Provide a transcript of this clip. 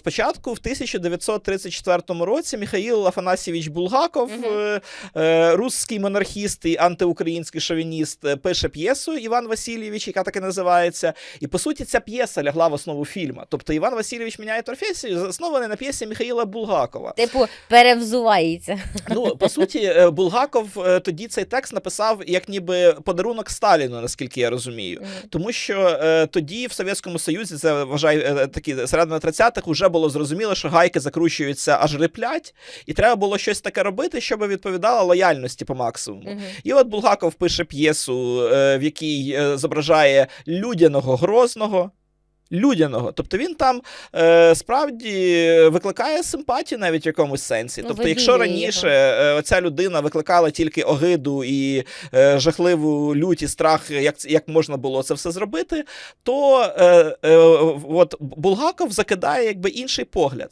Спочатку, в 1934 році, Михаїл Афанасьєвич Булгаков, Мгм. е, е, русський монархіст і антиукраїнський шовініст, е, пише п'єсу Іван Васильєвич, яка так і називається. І по суті, ця п'єса лягла в основу фільму. Тобто Іван Васильєвич міняє професію, заснований на п'єсі Михаїла Булгакова. Типу, перевзувається. Ну, по суті, Булгаков тоді цей текст написав як ніби подарунок Сталіну, наскільки я розумію. Мгм. Тому що тоді в Совєтському Союзі, це вважай, е, такі середина 30-х, вже було зрозуміло, що гайки закручуються аж реплять, і треба було щось таке робити, щоб відповідало лояльності по максимуму. Мгм. І от Булгаков пише п'єсу, е, в якій е, зображає людяного грозного. Людяного, тобто він там е, справді викликає симпатію навіть в якомусь сенсі. Ну, Тобто, якщо раніше е, оця людина викликала тільки огиду і е, жахливу лють і страх, як, як можна було це все зробити, то е, е, от Булгаков закидає якби інший погляд.